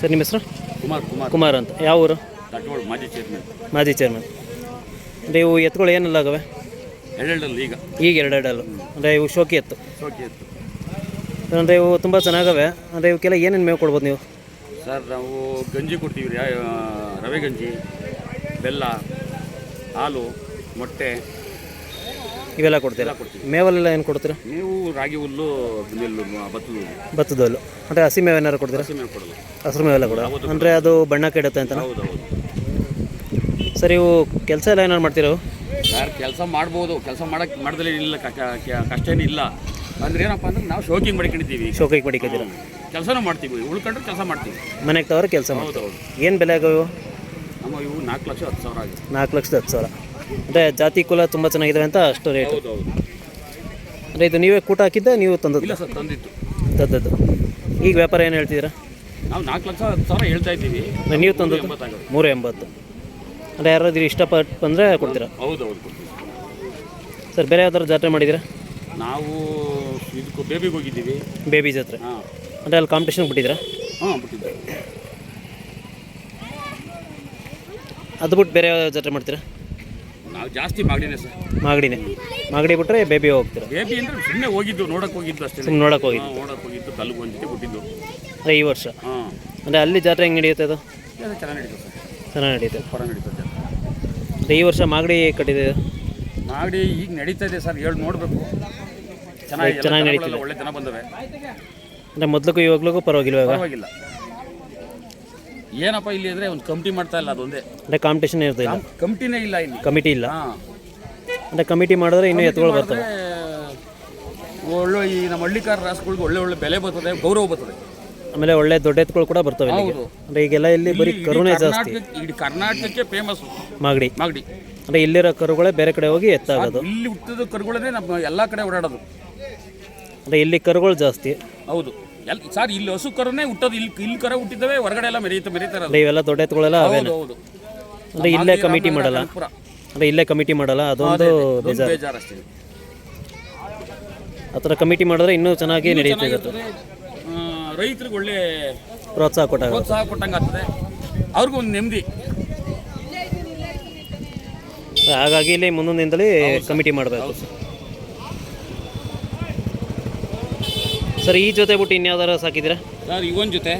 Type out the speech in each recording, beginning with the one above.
Sir ನಿಮ್ಮ ಹೆಸರು? ಕುಮಾರ್ ಕುಮಾರ್. ಕುಮಾರ್ ಅಂತ. ಯಾವ ಊರು? ಮಾಜಿ ಚೇರ್ಮನ್. ಮಾಜಿ ಚೇರ್ಮನ್. ಅಂದರೆ ಇವು ಎತ್ತುಗಳು ಏನೆಲ್ಲ ಆಗವೆ? ಎರಡೆರಡಲ್ಲಿ ಈಗ. ಈಗ ಎರಡೆರಡಲ್ಲ. ಅಂದರೆ ಇವು ಶೋಕಿ ಎತ್ತು. ಶೋಕಿ ಎತ್ತು. ಅಂದರೆ ಇವು ತುಂಬ ಚೆನ್ನಾಗವೆ. ಅಂದರೆ ಇವಕ್ಕೆಲ್ಲ ಏನೇನು ಮೇವು ಕೊಡ್ಬೋದು ನೀವು? ಸರ್ ನಾವು ಗಂಜಿ ಕೊಡ್ತೀವಿ ರೀ ರವೆ ಗಂಜಿ ಬೆಲ್ಲ ಹಾಲು ಮೊಟ್ಟೆ. ಇವೆಲ್ಲ ಕೊಡ್ತೀರಾ? ಮೇವಲ್ಲೆಲ್ಲ ಏನು ಕೊಡ್ತೀರಾ? ನೀವು ರಾಗಿ ಹುಲ್ಲು ನೆಲ್ಲು ಭತ್ತದ ಹುಲ್ಲು. ಭತ್ತದ ಹುಲ್ಲು ಅಂದರೆ ಹಸಿ ಮೇವು ಏನಾರು ಕೊಡ್ತೀರಾ? ಹಸಿ ಮೇವು ಕೊಡಲ್ಲ. ಹಸಿರು ಮೇವೆಲ್ಲ ಕೊಡ ಅಂದರೆ ಅದು ಬಣ್ಣ ಕೆಡುತ್ತೆ ಅಂತ ಹೌದು ಹೌದು. ಸರ್ ಇವು ಕೆಲಸ ಎಲ್ಲ ಏನಾರು ಮಾಡ್ತೀರಾ ಇವು? ಕೆಲಸ ಮಾಡ್ಬೋದು. ಕೆಲಸ ಮಾಡಕ್ಕೆ ಮಾಡ್ದಲೇ ಇಲ್ಲ ಕ- ಕ- ಕ- ಕಷ್ಟ ಏನಿಲ್ಲ. ಅಂದ್ರೆ ಏನಪ್ಪ ಅಂದ್ರೆ ನಾವು ಶೋಕಿಂಗ್ ಮಾಡ್ಕೊಂಡಿದ್ದೀವಿ ಶೋಕಿಗೆ ಮಡಿಕಿದ್ದೀರಾ ಕೆಲಸನೂ ಮಾಡ್ತೀವಿ. ಉಳ್ಕೊಂಡ್ರೆ ಕೆಲಸ ಮಾಡ್ತೀವಿ. ಮನೆಗೆ ತವರು ಕೆಲಸ ಮಾಡ್ತೀವಿ ಹೌದು ಹೌದು. ಏನು ಬೆಲೆ ಆಗೋ ಇವು ನಮ್ಮ ಇವು ನಾಲ್ಕು ಲಕ್ಷ ಹತ್ತು ಸಾವಿರ ಆಗಿದೆ ನಾಲ್ಕು ಲಕ್ಷದ ಹತ್ತು ಸಾವಿರ. ಅಂದರೆ ಜಾತಿ ಕುಲ ತುಂಬ ಚೆನ್ನಾಗಿದ್ದಾವೆ ಅಂತ ಅಷ್ಟು ರೇಟ್ ಅಂದರೆ ಇದು ನೀವೇ ಕೂಟ ಹಾಕಿದ್ದೆ ನೀವು ತಂದದ್ದು? ಸರ್ ತಂದಿತ್ತು ತಂದದ್ದು. ಈಗ ವ್ಯಾಪಾರ ಏನು ಹೇಳ್ತಿದ್ದೀರಾ? ನಾವು ನಾಲ್ಕು ಲಕ್ಷ ಹತ್ತು ಸಾವಿರ ಹೇಳ್ತಾ ಇದ್ದೀವಿ. ನೀವು ತಂದದ್ದು? ಮೂರು ಎಂಬತ್ತು ಅಂದರೆ ಯಾರಾದ್ರೂ ಇಷ್ಟಪಟ್ಟು ಬಂದರೆ ಕೊಡ್ತೀರಾ? ಹೌದು ಹೌದು ಸರ್ ಬೇರೆ ಯಾವ್ದಾದ್ರು ಜಾತ್ರೆ ಮಾಡಿದ್ದೀರಾ? ನಾವು ಇದಕ್ಕೂ ಬೇಬಿಗೆ ಹೋಗಿದ್ದೀವಿ. ಬೇಬಿ ಜಾತ್ರೆ. ಹಾಂ. ಅಂದರೆ ಅಲ್ಲಿ ಕಾಂಪಿಟೇಷನ್ ಬಿಟ್ಟಿದ್ದೀರಾ? ಹಾಂ ಬಿಟ್ಟಿದ್ದೆ ಅದು ಬಿಟ್ಟು ಬೇರೆ ಯಾವ ಜಾತ್ರೆ ಮಾಡ್ತೀರಾ? ಜಾಸ್ತಿ ಮಾಗಡಿನೇ ಸರ್. ಮಾಗಡಿನೇ. ಮಾಗಡಿ ಬಿಟ್ರೆ ಬೇಬಿ ಹೋಗ್ತೀರಾ? ಬೇಬಿ ಅಂದ್ರೆ ಸುಮ್ಮನೆ ಹೋಗಿದ್ದು ನೋಡಕ್ಕೆ ಹೋಗಿದ್ದು ಅಷ್ಟೇ. ಸುಮ್ಮನೆ ನೋಡೋಕೆ ಹೋಗಿ ಹಾಂ ನೋಡಕ್ಕೆ ಹೋಗಿದ್ದು ಕಲ್ಲು ಒಂದು ಜೊತೆ ಬಿಟ್ಟಿದ್ದು. ಈ ವರ್ಷ? ಹಾಂ. ಅಂದರೆ ಅಲ್ಲಿ ಜಾತ್ರೆ ಹೆಂಗೆ ನಡೆಯುತ್ತೆ ಅದು? ಚೆನ್ನಾಗಿ ನಡೀತದೆ ಸರ್. ಚೆನ್ನಾಗಿ ನಡೆಯುತ್ತೆ ಪರ ನಡೀತದೆ ಈ ವರ್ಷ ಮಾಗಡಿ ಕಟ್ಟಿದೆ? ಮಾಗಡಿ ಈಗ ನಡೀತಾ ಇದೆ ಸರ್ ಹೇಳಿ ನೋಡಬೇಕು. ಚೆನ್ನಾಗಿ ಎಲ್ಲ ಚೆನ್ನಾಗಿ ದನಗಳೆಲ್ಲ ನಡೀತಿದೆ. ಒಳ್ಳೆ ಜನ ಬಂದವೆ. ಅಂದರೆ ಮೊದಲಿಗೂ ಇವಾಗಲೂ ಪರವಾಗಿಲ್ಲ ಇವಾಗ? ಪರವಾಗಿಲ್ಲ. ಏನಪ್ಪ ಇಲ್ಲಿ ಅಂದರೆ ಒಂದು ಕಮಿಟಿ ಮಾಡ್ತಾ ಇಲ್ಲ ಅದೊಂದೇ. ಅಂದರೆ ಕಾಂಪಿಟೇಷನ್ ಇರ್ತದೆ ಇಲ್ಲ? ಕಮಿಟಿನೇ ಇಲ್ಲ ಇಲ್ಲಿ. ಕಮಿಟಿ ಇಲ್ಲ? ಅಂದ್ರೆ ಅಂದರೆ ಕಮಿಟಿ ಮಾಡಿದ್ರೆ ಇನ್ನೂ ಎತ್ತುಗಳು ಬರ್ತವೆ. ಒಳ್ಳೆ ಈ ನಮ್ಮ ಹಳ್ಳಿಕಾರ ರಾಸುಗಳಿಗೆ ಒಳ್ಳೆ ಒಳ್ಳೆ ಬೆಲೆ ಬರ್ತದೆ ಗೌರವ ಬರ್ತದೆ. ಆಮೇಲೆ ಒಳ್ಳೆ ದೊಡ್ಡ ಎತ್ತುಗಳು ಕೂಡ ಬರ್ತವೆ ಅಂದ್ರೆ ಹೌದು. ಅಂದರೆ ಈಗೆಲ್ಲ ಇಲ್ಲಿ ಬರೀ ಕರುಣೆ ಜಾಸ್ತಿ. ಇಡೀ ಕರ್ನಾಟಕಕ್ಕೆ ಫೇಮಸ್ ಮಾಗಡಿ. ಮಾಗಡಿ. ಅಂದರೆ ಇಲ್ಲಿರೋ ಕರುಗಳೇ ಬೇರೆ ಕಡೆ ಹೋಗಿ ಎತ್ತಾಗೋದು. ಇಲ್ಲಿ ಹುಟ್ಟಿದ ಕರುಗಳನ್ನೇ ನಮ್ಮ ಎಲ್ಲ ಕಡೆ ಓಡಾಡೋದು. ಅಂದರೆ ಇಲ್ಲಿ ಕರುಗಳು ಜಾಸ್ತಿ. ಹೌದು. ಎಲ್ ಸರ್ ಇಲ್ಲಿ ಹಸು ಕರುನೇ ಹುಟ್ಟೋದು ಇಲ್ಲಿ ಇಲ್ಲಿ ಕರ ಹುಟ್ಟಿದ್ದಾವೆ ಹೊರಗಡೆ ಎಲ್ಲ ಮೆರೀತಾ ಮೆರೀತಾ ಅಂದರೆ ಇವೆಲ್ಲ ದೊಡ್ಡ ಎತ್ತುಗಳೆಲ್ಲ ಹೌದು. ಅಂದರೆ ಇಲ್ಲೇ ಕಮಿಟಿ ಮಾಡಲ್ಲ? ಅಂದ್ರೆ ಅಂದರೆ ಇಲ್ಲೇ ಕಮಿಟಿ ಮಾಡಲ್ಲ? ಅದೊಂದು ಬೇಜಾರು ಬೇಜಾರು. ಅಷ್ಟೇ ಆ ಥರ ಕಮಿಟಿ ಮಾಡಿದ್ರೆ ಇನ್ನೂ ಚೆನ್ನಾಗಿ ನಡೆಯುತ್ತೆ ಇರುತ್ತೆ ರೈತರಿಗೆ ಒಳ್ಳೆ ಪ್ರೋತ್ಸಾಹ ಕೊಟ್ಟಾಗ. ಪ್ರೋತ್ಸಾಹ ಕೊಟ್ಟಂಗೆ ಆಗ್ತದೆ. ಅವ್ರಿಗೂ ಒಂದು ನೆಮ್ಮದಿ. ಹಾಗಾಗಿ ಇಲ್ಲಿ ದಿನದಲ್ಲಿ ಕಮಿಟಿ ಮಾಡಬೇಕು. ಸರ್ ಈ ಜೊತೆ ಬಿಟ್ಟು ಇನ್ಯಾವ್ದಾರ ಸಾಕಿದ್ದೀರಾ? ಸರ್ ಇವನ್ ಜೊತೆ.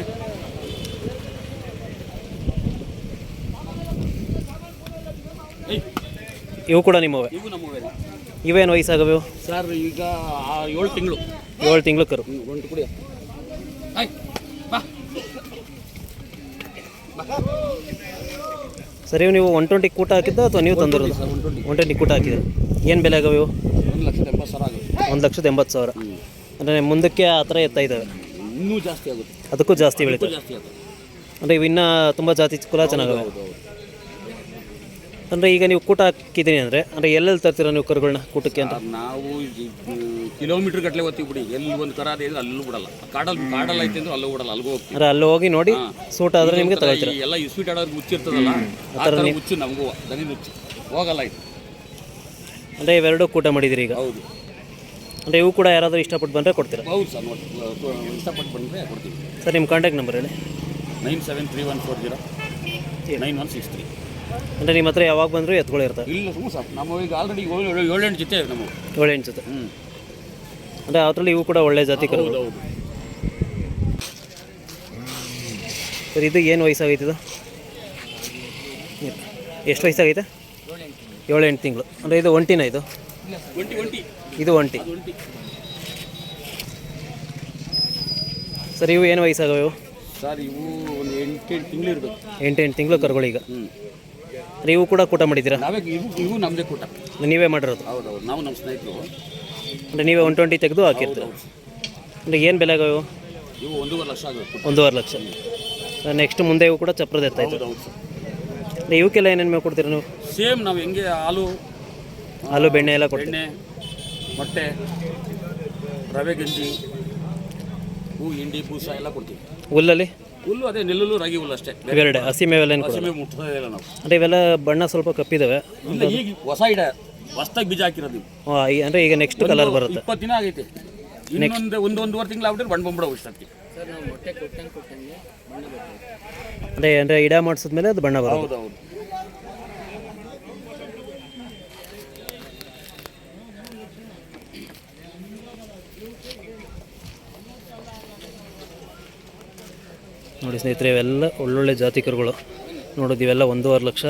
ಇವು ಕೂಡ ನಿಮ್ಮವೆ? ಇವು ನಮ್ಮವೇ ಇವೇನು ವಯಸ್ಸಾಗವೆ? ಸರ್ ಈಗ ಏಳು ತಿಂಗಳು. ಏಳು ತಿಂಗಳು ಕರು. ಒಂಟು ಕುಡಿ. ಆಯ್ ಬಾ. ಸರ್ ಇವು ನೀವು ಒನ್ ಟ್ವೆಂಟಿ ಕೂಟ ಹಾಕಿದ್ದ ಅಥವಾ ನೀವು ತಂದಿರೋದು? ಸರ್ ಒನ್ ಟ್ವೆಂಟಿ ಕೂಟ ಹಾಕಿದ್ರು ಏನು ಬೆಲೆ ಆಗವೆ ಇವು? ಒಂದು ಲಕ್ಷದ ಎಂಬತ್ತು ಸಾವಿರ ಒಂದು ಲಕ್ಷದ ಎಂಬತ್ತು ಸಾವಿರ. ಅಂದರೆ ಮುಂದಕ್ಕೆ ಆ ಥರ ಎತ್ತಾ ಇದ್ದಾವೆ. ಇನ್ನೂ ಜಾಸ್ತಿ ಆಗುತ್ತೆ. ಅದಕ್ಕೂ ಜಾಸ್ತಿ ಬೆಳೀತದೆ ಜಾಸ್ತಿ ಆಗುತ್ತೆ. ಅಂದರೆ ಇವು ಇನ್ನೂ ತುಂಬ ಜಾತಿ ಕುಲ ಚೆನ್ನಾಗವೆ ಹೌದು ಅಂದರೆ ಈಗ ನೀವು ಕೂಟ ಹಾಕಿದ್ದೀನಿ ಅಂದರೆ ಅಂದರೆ ಎಲ್ಲೆಲ್ಲಿ ತರ್ತೀರ ನೀವು ಕರುಗಳನ್ನ ಕೂಟಕ್ಕೆ ಅಂತ? ನಾವು ಕಿಲೋಮೀಟರ್ ಗಟ್ಟಲೆ ಓದ್ತೀವಿ ಬಿಡಿ. ಎಲ್ಲಿ ಒಂದು ಕರ ಅದೇ ಅಲ್ಲೂ ಬಿಡಲ್ಲ. ಕಾಡಲ್ಲಿ ಕಾಡಲ್ಲಿ ಐತೆ ಅಂದ್ರೆ ಅಲ್ಲೂ ಬಿಡಲ್ಲ ಅಲ್ಲಿಗೂ ಹೋಗ್ತೀವಿ. ಅಂದರೆ ಅಲ್ಲಿ ಹೋಗಿ ನೋಡಿ ಸೂಟ್ ಆದರೆ ನಿಮಗೆ ತಗೋತೀರ? ಎಲ್ಲ ಈ ಸ್ವೀಟ್ ಆಡೋದು ಮುಚ್ಚಿರ್ತದಲ್ಲ ಆ ಥರ ಮುಚ್ಚು ನಮಗೂ ದನಿ ಮುಚ್ಚು. ಹೋಗಲ್ಲ ಇದು ಅಂದರೆ ಇವೆರಡೂ ಕೂಟ ಮಾಡಿದಿರಿ ಈಗ? ಹೌದು. ಅಂದರೆ ಇವು ಕೂಡ ಯಾರಾದರೂ ಇಷ್ಟಪಟ್ಟು ಬಂದರೆ ಕೊಡ್ತೀರಾ? ಹೌದು ಸರ್ ನೋಡಿ ಇಷ್ಟಪಟ್ಟು ಬಂದರೆ ಕೊಡ್ತೀವಿ. ಸರ್ ನಿಮ್ಮ ಕಾಂಟ್ಯಾಕ್ಟ್ ನಂಬರ್ ಹೇಳಿ. Nine seven three one four zero nine one six three. ಅಂದರೆ ನಿಮ್ಮ ಹತ್ರ ಯಾವಾಗ ಬಂದರೂ ಎತ್ಕೊಳ್ಳಿರ್ತಾರೆ ಇಲ್ಲ ಸುಮ್ಮನೆ ಸರ್ ನಮ್ಮ ಈಗ ಆಲ್ರೆಡಿ ಏಳು ಏಳೆಂಟು ಜೊತೆ ನಮ್ಮ ಏಳೆಂಟು ಎಂಟು ಜೊತೆ. ಹ್ಞೂ ಅಂದರೆ ಅದರಲ್ಲಿ ಇವು ಕೂಡ ಒಳ್ಳೆ ಜಾತಿ ಹೌದು ಸರ್ ಇದು ಏನು ವಯಸ್ಸಾಗೈತೆ ಇದು? ಎಷ್ಟು ವಯಸ್ಸಾಗೈತೆ? ಏಳೆಂಟು ಎಂಟು ತಿಂಗಳು. ಅಂದರೆ ಇದು ಒಂಟಿನ ಇದು? ಒಂಟಿ ಒಂಟಿ. ಇದು ಒಂಟಿ. ಸರ್ ಇವು ಏನು ವಯಸ್ಸಾಗವೆ ಇವು? ಸರ್ ಇವು ಒಂದು ಎಂಟೆಂಟು ತಿಂಗಳು ಇರಬೇಕು. ಎಂಟು ಎಂಟು ತಿಂಗಳು ಕರುಗಳು ಈಗ. ನೀವು ಕೂಡ ಕೂಟ ಮಾಡಿದ್ದೀರಾ? ನಾವೇ ಇವು ಇವು ನಮ್ಮದೇ ಕೂಟ. ನೀವೇ ಮಾಡಿರೋದು? ಹೌದು ಹೌದು ನಾವು ನಮ್ಮ ಸ್ನೇಹಿತರು. ಅಂದರೆ ನೀವೇ ಒನ್ ಟ್ವೆಂಟಿ ತೆಗೆದು ಹಾಕಿರ್ತೀರ? ಅಂದರೆ ಏನು ಬೆಲೆ ಆಗವೆ ಇವು? ಇವು ಒಂದೂವರೆ ಲಕ್ಷ ಆಗಬೇಕು ಒಂದೂವರೆ ಲಕ್ಷ. ನೆಕ್ಸ್ಟ್ ಮುಂದೆ ಇವು ಕೂಡ ಚಪ್ರದ ಎತ್ತಾಯ್ತು ಹೌದು ಹೌದು ಸರ್. ಅಂದರೆ ಇವಕ್ಕೆಲ್ಲ ಏನೇನು ಮೇವು ಕೊಡ್ತೀರಾ ನೀವು? ಸೇಮ್ ನಾವು ಹೆಂಗೆ ಹಾಲು ಹಾಲು ಬೆಣ್ಣೆ ಎಲ್ಲ ಕೊಡ್ತೀರಾ? ಎಣ್ಣೆ ಮೊಟ್ಟೆ ರವೆ ಗಂಜಿ ಹೂ ಹಿಂಡಿ ಬೂಸ ಎಲ್ಲ ಕೊಡ್ತೀವಿ. ಹುಲ್ಲಲ್ಲಿ? ಹುಲ್ಲು ಅದೇ ನೆಲ್ಲುಲ್ಲು ರಾಗಿ ಹುಲ್ಲು ಅಷ್ಟೇ. ಎರಡು ಇವೆರಡೆ? ಹಸಿ ಮೇವೆಲ್ಲ ಏನು ಕೊಡೋದು ಹಸಿಮೆ ಮುಟ್ಟೋದೇ ನಾವು. ಅಂದರೆ ಇವೆಲ್ಲ ಬಣ್ಣ ಸ್ವಲ್ಪ ಕಪ್ಪಿದ್ದಾವೆ ಇಲ್ಲ ಈಗ ಹೊಸ ಇಡ ಹೊಸ್ದಾಗಿ ಬೀಜ ಹಾಕಿರೋದು ಇವು. ಅಂದರೆ ಈಗ ನೆಕ್ಸ್ಟ್ ಕಲರ್ ಬರುತ್ತೆ. ಇಪ್ಪತ್ತು ದಿನ ಆಗೈತೆ. ಇನ್ನೊಂದು ಒಂದು ಒಂದೂವರೆ ತಿಂಗಳು ಆಗ್ಬಿಟ್ರೆ ಬಣ್ಣ ಬಂದ್ಬಿಡೋ ಇಷ್ಟಕ್ಕೆ ಅದೇ ನಾವು ಅಂದರೆ ಇಡ ಮಾಡಿಸಿದ್ಮೇಲೆ ಅದು ಬಣ್ಣ ಬರುತ್ತೆ. ಹೌದು ಹೌದು ನೋಡಿ ಸ್ನೇಹಿತರೆ, ಇವೆಲ್ಲ ಒಳ್ಳೊಳ್ಳೆ ಜಾತಿ ಕರುಗಳು. ನೋಡೋದು ಇವೆಲ್ಲ ಒಂದೂವರೆ ಲಕ್ಷ.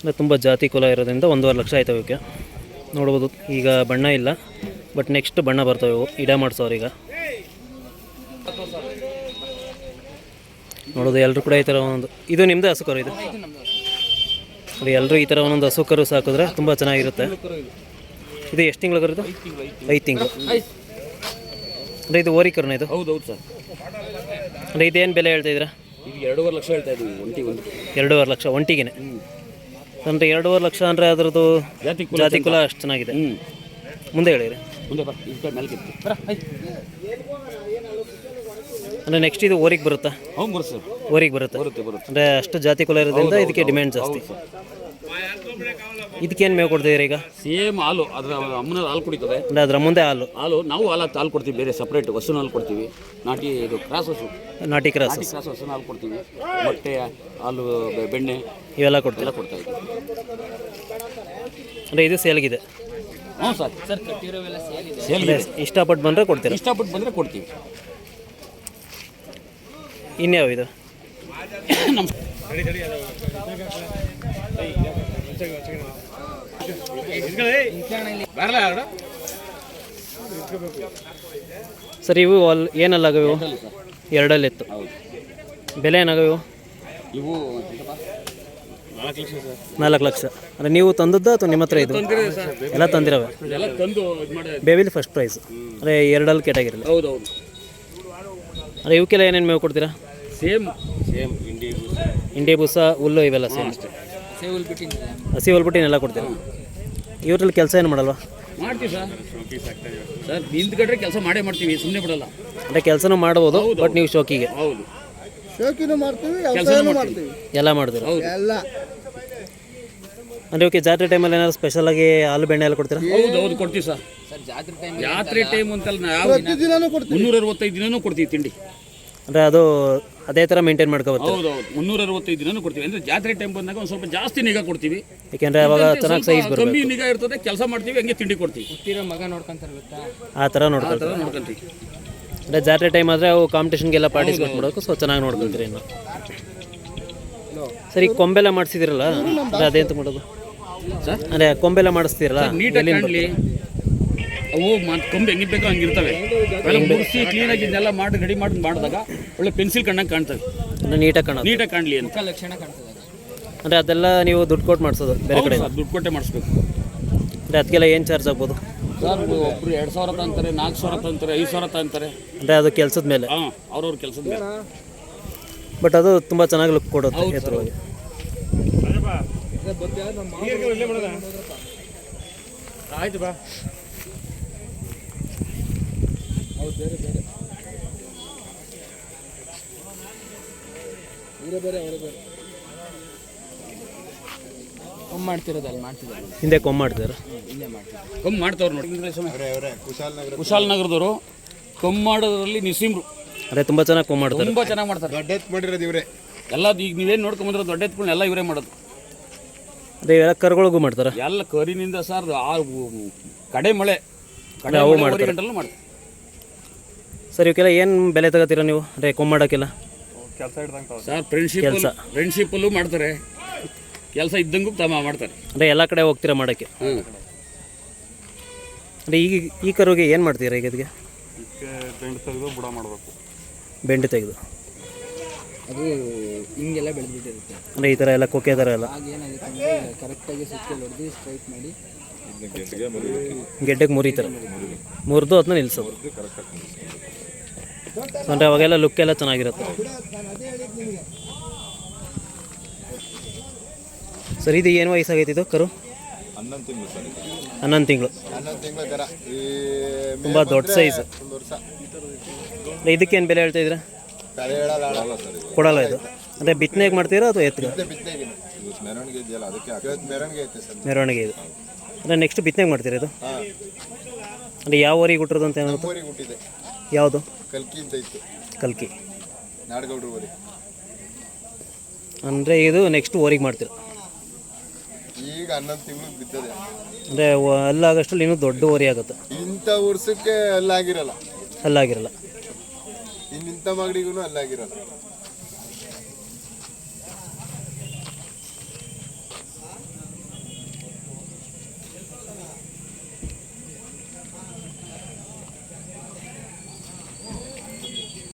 ಇಲ್ಲ, ತುಂಬ ಜಾತಿ ಕುಲ ಇರೋದ್ರಿಂದ ಒಂದೂವರೆ ಲಕ್ಷ ಆಯ್ತವೆ ಇವಕ್ಕೆ. ನೋಡ್ಬೋದು, ಈಗ ಬಣ್ಣ ಇಲ್ಲ ಬಟ್ ನೆಕ್ಸ್ಟ್ ಬಣ್ಣ ಬರ್ತವೆ ಇವು. ಇಡ ಮಾಡಿಸೋರೀಗ ನೋಡೋದು ಎಲ್ಲರೂ ಕೂಡ ಈ ಥರ ಒಂದೊಂದು. ಇದು ನಿಮ್ಮದೇ ಹಸುಕರು ಇದು? ನೋಡಿ ಎಲ್ಲರೂ ಈ ಥರ ಒಂದೊಂದು ಹಸುಕರು ಸಾಕಿದ್ರೆ ತುಂಬ ಚೆನ್ನಾಗಿರುತ್ತೆ. ಇದು ಎಷ್ಟು ತಿಂಗಳು ಕರೋದು ಐದು ತಿಂಗಳು. ಅಂದರೆ ಇದು ಓರಿಕರ್ನ ಇದು? ಹೌದು ಹೌದು ಸರ್. ಅಂದರೆ ಇದೇನು ಬೆಲೆ ಹೇಳ್ತಾ ಇದು ಎರಡೂವರೆ ಲಕ್ಷ ಹೇಳ್ತಾ ಇದ್ದೀವಿ ಒಂಟಿ ಒಂದು. ಎರಡೂವರೆ ಲಕ್ಷ ಒಂಟಿಗೆನೆ? ಅಂದರೆ ಎರಡೂವರೆ ಲಕ್ಷ ಅಂದರೆ ಅದರದ್ದು ಜಾತಿ ಕುಲ ಜಾತಿ ಕುಲ ಅಷ್ಟು ಚೆನ್ನಾಗಿದೆ. ಮುಂದೆ ಹೇಳಿರಿ ಮುಂದೆ ಬರ ಕಡೆ ಮೇಲೆ ಬರ ಅಂದರೆ ನೆಕ್ಸ್ಟ್ ಇದು ಓರಿಗೆ ಬರುತ್ತಾ? ಹ್ಞೂ ಬರುತ್ತೆ ಸರ್. ಓರಿಗೆ ಬರುತ್ತೆ. ಬರುತ್ತೆ ಬರುತ್ತೆ. ಅಂದರೆ ಅಷ್ಟು ಜಾತಿ ಕುಲ ಇರೋದ್ರಿಂದ ಇದಕ್ಕೆ ಡಿಮ್ಯಾಂಡ್ ಜಾಸ್ತಿ. ಇದಕ್ಕೇನು ಮೇವು ಕೊಡ್ತಿದ್ದೀರಿ ಈಗ? ಸೇಮ್ ಹಾಲು ಅದರ ಅಮ್ಮನ ಹಾಲು ಕುಡಿತದೆ. ಅಂದ್ರೆ ಅದ್ರ ಮುಂದೆ ಹಾಲು? ಹಾಲು ನಾವು ಹಾಲು ಹಾಲು ಕೊಡ್ತೀವಿ ಬೇರೆ ಸಪ್ರೇಟ್ ಹಸುನ ಹಾಲು ಕೊಡ್ತೀವಿ. ನಾಟಿ ಇದು ಕ್ರಾಸ್ ಹಸು. ನಾಟಿ ಕ್ರಾಸ್ ನಾಟಿ ಕ್ರಾಸ್ ಹಸುನ ಹಾಲು ಕೊಡ್ತೀವಿ. ಮೊಟ್ಟೆ ಹಾಲು ಬೆ- ಬೆಣ್ಣೆ ಇವೆಲ್ಲ ಕೊಡ್ತೀವಿ ಎಲ್ಲ ಕೊಡ್ತಾ ಇದ್ದೀವಿ. ಅಂದರೆ ಇದು ಸೇಲ್ಗಿದೆ? ಹ್ಞೂ ಸರ್. ಸರ್ ಸೇಲ್ ಇದೆ ಇಷ್ಟಪಟ್ಟು ಬಂದರೆ ಕೊಡ್ತೀವಿ ಇಷ್ಟಪಟ್ಟು ಬಂದರೆ ಕೊಡ್ತೀವಿ. ಇನ್ಯಾವ ಇದು? ನಮ್ಮ ಸರ್ ಇವು ಅಲ್ ಏನಲ್ಲ ಆಗವೆ ಇವು? ಎರಡಲ್ಲಿ ಹೌದು. ಬೆಲೆ ಏನಾಗವು ಇವು? ಇವು ನಾಲ್ಕು ಲಕ್ಷ ಅಂದ್ರೆ ನೀವು ತಂದದ್ದು ಅಥವಾ ನಿಮ್ಮ ಹತ್ರ ಇದು? ಎಲ್ಲ ತಂದಿರವೆ. ಎಲ್ಲ ತಂದು ಇದು ಮಾಡಿ. ಬೇಬಿಲಿ ಫಸ್ಟ್ ಪ್ರೈಸ್ ಅಂದ್ರೆ ಎರಡಲ್ಲಿ ಕೆಟ್ಟಾಗಿರಲಿ ಹೌದು ಇವಕ್ಕೆಲ್ಲ ಏನೇನು ಮೇವು ಕೊಡ್ತೀರಾ? ಸೇಮ್. ಸೇಮ್. ಇಂಡಿ ಬೂಸ ಹುಲ್ಲು ಇವೆಲ್ಲ ಸೇಮ್ ಅಷ್ಟೇ. ಸೇವಲ್ ಬಿಟ್ಟಿಂದ. ಹಸಿ ಕೊಡ್ತೀರಾ? ಇವ್ರಲ್ಲಿ ಕೆಲಸ ಏನು ಮಾಡಲ್ವಾ? ಮಾಡ್ತೀವಿ ಸರ್. ಸರ್ ನಿಂತ್ಕೊಂಡ್ರೆ ಕೆಲಸ ಮಾಡೇ ಮಾಡ್ತೀವಿ ಸುಮ್ಮನೆ ಬಿಡಲ್ಲ. ಅಂದರೆ ಕೆಲಸನೂ ಮಾಡ್ಬೋದು ಬಟ್ ನೀವು ಶೋಕಿಗೆ. ಹೌದು. ಶೋಕಿನೂ ಮಾಡ್ತೀವಿ ಕೆಲಸ ಮಾಡ್ತೀವಿ. ಮಾಡ್ತೀವಿ. ಎಲ್ಲ ಮಾಡಿದ್ರು ಹೌದು. ಎಲ್ಲ. ಅಂದರೆ ಇವಕ್ಕೆ ಜಾತ್ರೆ ಟೈಮಲ್ಲಿ ಏನಾದ್ರು ಸ್ಪೆಷಲಾಗಿ ಹಾಲು ಬೆಣ್ಣೆ ಎಲ್ಲ ಕೊಡ್ತೀರಾ? ಹೌದು ಹೌದು ಕೊಡ್ತೀವಿ ಸರ್. ಸರ್ ಜಾತ್ರೆ ಟೈಮ್ ಅಂತಲ್ಲ ನಾವು ಪ್ರತಿದಿನನೂ ಕೊಡ್ತೀವಿ. ಮುನ್ನೂರ ಅರವತ್ತೈದು ದಿನನೂ ಕೊಡ್ತೀವಿ ತಿಂಡಿ. ಅಂದ್ರೆ ಅದು ಅದೇ ಥರ ಮೇಂಟೈನ್ ಮಾಡ್ಕೋಬೋದು ಹೌದು ಹೌದು. ಮುನ್ನೂರ ಅರವತ್ತೈದು ದಿನನೂ ಕೊಡ್ತೀವಿ. ಅಂದ್ರೆ ಜಾತ್ರೆ ಟೈಮ್ ಬಂದಾಗ ಒಂದು ಸ್ವಲ್ಪ ಜಾಸ್ತಿ ನಿಗಾ ಕೊಡ್ತೀವಿ. ಯಾಕೆಂದರೆ ಅವಾಗ ಚೆನ್ನಾಗಿ ಸೈಜ್ ಸ್ವಲ್ಪ ಬರಬೇಕು ಕಮ್ಮಿ ನಿಗಾ ಇರ್ತದೆ ಕೆಲಸ ಮಾಡ್ತೀವಿ ಹಂಗೆ ತಿಂಡಿ ಕೊಡ್ತೀವಿ. ಹುಟ್ಟಿರೋ ಮಗ ನೋಡ್ಕೊಂತಾರೆ ಗೊತ್ತಾ? ಆ ಥರ ಆ ನೋಡ್ಕೊಳ್ತೀವಿ ಥರ ನೋಡ್ಕೊಂತೀವಿ. ಅಂದರೆ ಜಾತ್ರೆ ಟೈಮ್ ಆದರೆ ಅವು ಕಾಂಪಿಟೇಷನ್ಗೆಲ್ಲ ಪಾರ್ಟಿಸಿಪೇಟ್ ಮಾಡೋಕೆ ಸೊ ಚೆನ್ನಾಗಿ ನೋಡ್ಕೊಳ್ತೀರಿ ಇನ್ನು. ಸರಿ ಕೊಂಬೆಲ್ಲ ಮಾಡಿಸಿದಿರಲ್ಲ? ಅಂದರೆ ಅದೇಂತ ಮಾಡೋದು? ಸರ್? ಅಂದರೆ ಕೊಂಬೆಲ್ಲ ಮಾಡಿಸ್ತೀರಲ್ಲ? ನೀಟಾಗಿ ಕಾಣಲಿ. ಅವು ಮ- ಕೊಂಬೆ ಹೆಂಗೆ ಬೇಕೋ ಹಂಗಿರ್ತವೆ. ಅವೆಲ್ಲ ಮುಗಿಸಿ ಕ್ಲೀನಾಗಿ ಇದನ್ನೆಲ್ಲ ಮಾಡಿ ರೆಡಿ ಮಾಡಿ ಮಾಡಿದಾಗ ಒಳ್ಳೆ ಪೆನ್ಸಿಲ್ ಕಣ್ಣಂಗೆ ಕಾಣ್ತವೆ ಅಂದರೆ ನೀಟಾಗಿ ಕಾಣೋದು ನೀಟಾಗಿ ಕಾಣಲಿ ಅಂತ. ಲಕ್ಷಣ ಕಾಣ್ತದೆ ಅಂದರೆ ಅದೆಲ್ಲ ನೀವು ದುಡ್ಡು ಕೊಟ್ಟು ಮಾಡಿಸೋದು ಬೇರೆ ಕಡೆ. ಹೌದು ಸರ್, ದುಡ್ಡು ಕೊಟ್ಟೆ ಮಾಡಿಸ್ಬೇಕು. ಅಂದರೆ ಅದಕ್ಕೆಲ್ಲ ಏನು ಚಾರ್ಜ್ ಆಗ್ಬೋದು? ಸರ್ ಒಬ್ರು ಎರಡು ಸಾವಿರ ತಂತಾರೆ ನಾಲ್ಕು ಸಾವಿರ ತಂತಾರೆ ಐದು ಸಾವಿರ ತಂತಾರೆ ಅಂದರೆ ಅದು ಕೆಲಸದ ಮೇಲೆ. ಹಾಂ ಅವ್ರವ್ರ ಕೆಲಸದ ಮೇಲೆ. ಬಟ್ ಅದು ತುಂಬ ಚೆನ್ನಾಗಿ ಲುಕ್ ಕೊಡುತ್ತೆ ಎತ್ತರವಾಗಿ. ಆಯ್ತು ಬಾ. ಒಮ್ಮೆ ಮಾಡ್ತಿರೋದು ಅಲ್ಲಿ ಮಾಡ್ತಿದ್ದಾರೆ. ಹಿಂದೆ ಕೊಮ್ ಮಾಡ್ತಾರೆ ಇಲ್ಲೇ ಮಾಡ್ತಿದ್ದಾರೆ. ಕಮ್ಮಿ ಮಾಡ್ತವ್ರು ನೋಡಿ. ಕುಶಾಲನಗರದವರು ಕಮ್ಮಿ ಮಾಡೋದ್ರಲ್ಲಿ ನಿಸಿಮ್ರು. ಅದೇ ತುಂಬಾ ಚೆನ್ನಾಗಿ ಕೊಮ್ ಮಾಡ್ತಾರೆ. ತುಂಬಾ ಚೆನ್ನಾಗಿ ಮಾಡ್ತಾರೆ. ದೊಡ್ಡ ಎತ್ ಮಾಡಿರೋದು ಇವರೇ. ಎಲ್ಲ ಈಗ ನೀವೇನು ನೋಡ್ಕೊಂಬಂದ್ರೆ ದೊಡ್ಡ ಎತ್ಕೊಂಡು ಎಲ್ಲ ಇವರೇ ಮಾಡೋದು. ಅದೇ ಎಲ್ಲ ಕರ್ಗಳಿಗೂ ಮಾಡ್ತಾರೆ. ಎಲ್ಲ ಕರಿನಿಂದ ಸರ್ ಆ ಕಡೆ ಮಳೆ. ಕಡೆ ಅವು ಮಾಡ್ತಾರೆ. ಸರ್ ಇವಕ್ಕೆಲ್ಲ ಏನು ಬೆಲೆ ತಗೋತೀರಾ ನೀವು? ಅದೇ ಕೊಂಬ್ ಮಾಡೋಕ್ಕೆಲ್ಲ. ಸರ್ ಫ್ರೆಂಡ್ಶಿಪ್ ಕೆಲ್ಸ. ಫ್ರೆಂಡ್ಶಿಪ್ಪಲ್ಲೂ ಮಾಡ್ತಾರೆ. ಕೆಲಸ ಇದ್ದಂಗೂ ತಮ್ಮ ಮಾಡ್ತಾರೆ. ಅಂದರೆ ಎಲ್ಲ ಕಡೆ ಹೋಗ್ತೀರಾ ಮಾಡೋಕ್ಕೆ? ಹ್ಞೂ ಅಂದರೆ ಈಗ ಈ ಕರುಗೆ ಏನು ಮಾಡ್ತೀರಾ ಈಗ ಇದಕ್ಕೆ ಬೆಂಡ್ ತೆಗೆದು ಬುಡ ಮಾಡಬೇಕು. ಬೆಂಡೆ ತೆಗೆದು. ಅದು ಹಿಂಗೆಲ್ಲ ಬೆಳೆದ್ಬಿಟ್ಟಿರುತ್ತೆ ಅಂದರೆ ಈ ಥರ ಎಲ್ಲ ಕೊಕ್ಕೆ ಥರ ಎಲ್ಲ. ಆಗ ಏನಾಗುತ್ತೆ ಅಂದರೆ ಕರೆಕ್ಟಾಗಿ ಸುತ್ತಲ್ಲಿ ಹೊಡೆದು ಸ್ಟ್ರೈಟ್ ಮಾಡಿ ಗೆಡ್ಡೆಗೆ ಮುರಿತಾರೆ. ಮುರಿದು ಅದನ್ನ ನಿಲ್ಲಿಸೋದು ಅಂದರೆ ಅವಾಗೆಲ್ಲ ಲುಕ್ ಎಲ್ಲ ಚೆನ್ನಾಗಿರುತ್ತೆ. ಸರ್ ಇದು ಏನು ವಯಸ್ಸಾಗೈತೆ ಇದು ಕರು? ಹನ್ನೊಂದು ತಿಂಗಳು ಸರ್ ಹನ್ನೊಂದು ತಿಂಗಳು. ಹನ್ನೊಂದು ತಿಂಗಳ ದರ ಈ ತುಂಬ ದೊಡ್ಡ ಸೈಜ್ ಒಂದು ವರ್ಷ. ಇದಕ್ಕೇನು ಬೆಲೆ ಹೇಳ್ತಾ ಇದ್ದೀರಾ? ಹೇಳಲ್ಲ ಸರ್ ಇದು. ಕೊಡಲ್ಲ ಇದು. ಅಂದರೆ ಬಿತ್ತನೆಗೆ ಮಾಡ್ತೀರಾ ಅಥವಾ ಎತ್ತಿಗೆ ಬಿತ್ತನೆ ಬಿತ್ತನೆಗೆ. ಇದು ಮೆರವಣಿಗೆ ಇದೆಯಲ್ಲ ಅದಕ್ಕೆ ಇವತ್ತು ಮೆರವಣಿಗೆ ಐತೆ ಸರ್. ಮೆರವಣಿಗೆ ಇದು. ಅಂದರೆ ನೆಕ್ಸ್ಟ್ ಬಿತ್ತನೆಗೆ ಮಾಡ್ತೀರಾ ಇದು? ಹಾಂ. ಅಂದರೆ ಯಾವ ಊರಿಗೆ ಹುಟ್ಟಿರೋದು ಅಂತ ಏನಾದ್ರು ಹುಟ್ಟಿದೆ. ಯಾವುದು? ಕಲ್ಕಿ ಅಂತ ಇತ್ತು. ಕಲ್ಕಿ. ನಾಡಗೌಡ್ರು ಅಂದರೆ ಇದು ನೆಕ್ಸ್ಟ್ ಓರಿಗೆ ಮಾಡ್ತೀರ? ಈಗ ಹನ್ನೊಂದು ತಿಂಗಳು ಬಿದ್ದದೆ. ಅಂದರೆ ಅಲ್ಲಾಗಷ್ಟಲ್ಲಿ ಇನ್ನೂ ದೊಡ್ಡ ಓರಿ ಆಗುತ್ತೆ. ಇಂಥ ವರ್ಷಕ್ಕೆ ಅಲ್ಲಾಗಿರಲ್ಲ. ಅಲ್ಲಾಗಿರಲ್ಲ. ಇನ್ನಿಂಥ ಮಗಡಿಗೂ ಅಲ್ಲಾಗಿರಲ್ಲ.